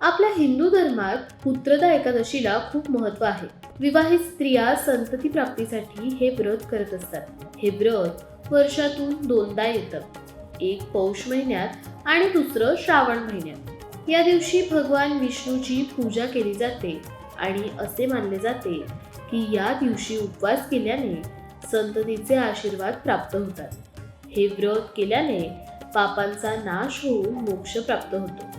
आपल्या हिंदू धर्मात पुत्रदा एकादशीला खूप महत्त्व आहे. विवाहित स्त्रिया संतती प्राप्तीसाठी हे व्रत करत असतात. हे व्रत वर्षातून दोनदा येतं. एक पौष महिन्यात आणि दुसरं श्रावण महिन्यात. या दिवशी भगवान विष्णूची पूजा केली जाते आणि असे मानले जाते की या दिवशी उपवास केल्याने संततीचे आशीर्वाद प्राप्त होतात. हे व्रत केल्याने पापांचा नाश होऊन मोक्ष प्राप्त होतो.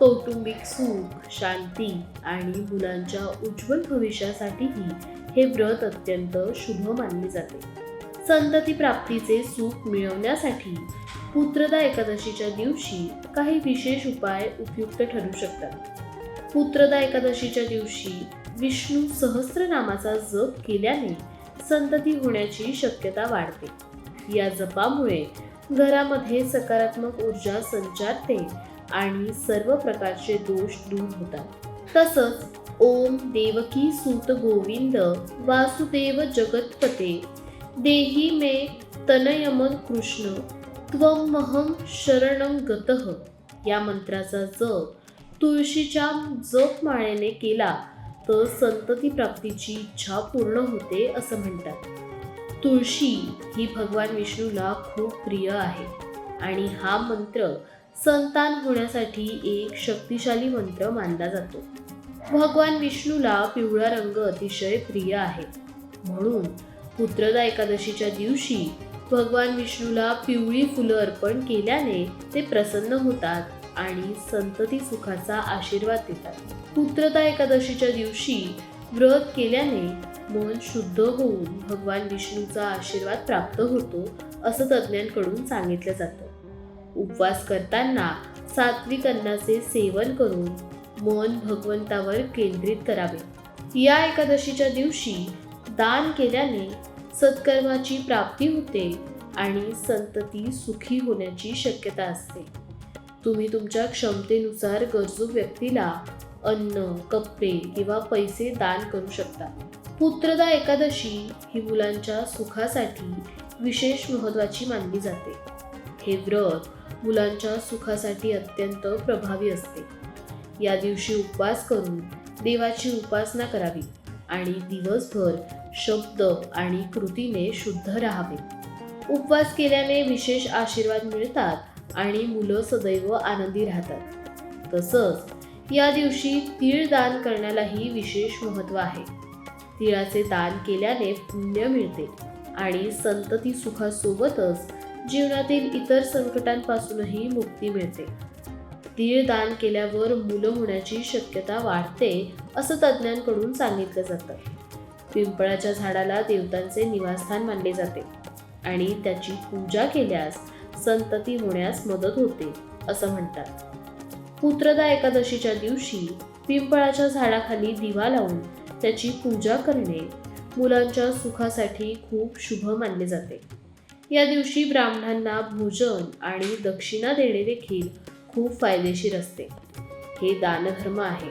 कौटुंबिक सुख शांती आणि मुलांच्या उज्ज्वल भविष्यासाठीही हे व्रत अत्यंत शुभ मानले जाते. संतती प्राप्तीचे सुख मिळवण्यासाठी पुत्रदा एकादशीच्या दिवशी काही विशेष उपाय उपयुक्त ठरू शकतात. पुत्रदा एकादशीच्या दिवशी विष्णू सहस्रनामाचा जप केल्याने संतती होण्याची शक्यता वाढते. या जपामुळे घरामध्ये सकारात्मक ऊर्जा संचारते आणि सर्व प्रकारचे दोष दूर होतात. तसंच ओम देवकी सूत गोविंद वासुदेव जगतपते. देही मे तनयमन कृष्ण त्वमहम शरणं गतः. या मंत्राचा जप तुळशीच्या जपमाळेने केला तर संतती प्राप्तीची इच्छा पूर्ण होते असं म्हणतात. तुळशी ही भगवान विष्णूला खूप प्रिय आहे आणि हा मंत्र संतान होण्यासाठी एक शक्तिशाली मंत्र मानला जातो. भगवान विष्णूला पिवळा रंग अतिशय प्रिय आहे. म्हणून पुत्रदा एकादशीच्या दिवशी भगवान विष्णूला पिवळी फुलं अर्पण केल्याने ते प्रसन्न होतात आणि संतती सुखाचा आशीर्वाद देतात. पुत्रदा एकादशीच्या दिवशी व्रत केल्याने मन शुद्ध होऊन भगवान विष्णूचा आशीर्वाद प्राप्त होतो असं तज्ज्ञांकडून सांगितलं जातं. उपवास करताना सात्विक अन्नाचे सेवन करून मन भगवंतावर केंद्रित करावे. या एकादशीच्या दिवशी दान केल्याने सत्कर्माची प्राप्ती होते आणि संतती सुखी होण्याची शक्यता असते. तुम्ही तुमच्या क्षमतेनुसार गरजू व्यक्तीला अन्न कपडे किंवा पैसे दान करू शकता. पुत्रदा एकादशी ही मुलांच्या सुखासाठी विशेष महत्त्वाची मानली जाते. हे व्रत मुलांच्या सुखासाठी अत्यंत प्रभावी असते. या दिवशी उपवास करून देवाची उपासना करावी आणि दिवसभर शब्द आणि कृतीने शुद्ध राहावे. उपवास केल्याने विशेष आशीर्वाद मिळतात आणि मुलं सदैव आनंदी राहतात. तसंच या दिवशी तीळ दान करण्यालाही विशेष महत्त्व आहे. तिळाचे दान केल्याने पुण्य मिळते आणि संतती सुखासोबतच जीवनातील इतर संकटांपासूनही मुक्ती मिळते. तीळ दान केल्यावर मुलं होण्याची शक्यता वाढते असं तज्ज्ञांकडून सांगितलं जातं. पिंपळाच्या झाडाला देवतांचे निवासस्थान मानले जाते आणि त्याची पूजा केल्यास संतती होण्यास मदत होते असं म्हणतात. पुत्रदा एकादशीच्या दिवशी पिंपळाच्या झाडाखाली दिवा लावून त्याची पूजा करणे मुलांच्या सुखासाठी खूप शुभ मानले जाते. या दिवशी ब्राह्मणांना भोजन आणि दक्षिणा देणे देखील खूप फायदेशीर असते. हे दानधर्म आहे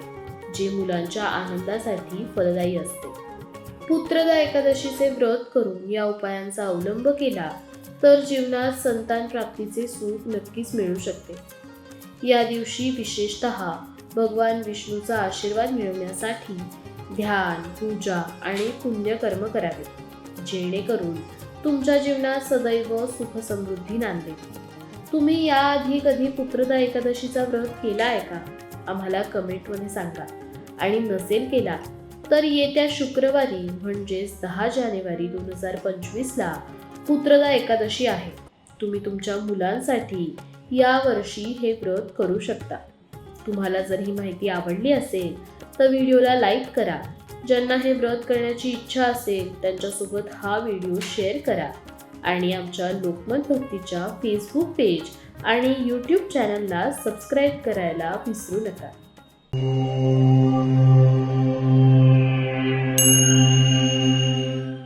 जे मुलांच्या आनंदासाठी फलदायी असते. पुत्रदा एकादशीचे व्रत करून या उपायांचा अवलंब केला तर जीवनात संतान प्राप्तीचे सुख नक्कीच मिळू शकते. या दिवशी विशेषत भगवान विष्णूचा आशीर्वाद मिळवण्यासाठी ध्यान पूजा आणि पुण्यकर्म करावे जेणेकरून तुमच्या जीवनात सदैव सुख समृद्धी नांदेल तुम्ही याआधी कधी पुत्रदा एकादशीचा व्रत केला आहे का? आम्हाला कमेंटमध्ये सांगा. आणि नसेल केला तर येत्या शुक्रवारी म्हणजेच दहा जानेवारी दोन हजार पंचवीसला पुत्रदा एकादशी आहे. तुम्ही तुमच्या मुलांसाठी यावर्षी हे व्रत करू शकता. तुम्हाला जर ही माहिती आवडली असेल तर व्हिडिओला लाईक करा ज्यांना हे व्रत करण्याची इच्छा असेल त्यांच्यासोबत हा व्हिडिओ शेअर करा. आणि आमच्या लोकमत भक्तीच्या फेसबुक पेज आणि यूट्यूब चॅनलला सबस्क्राईब करायला विसरू नका.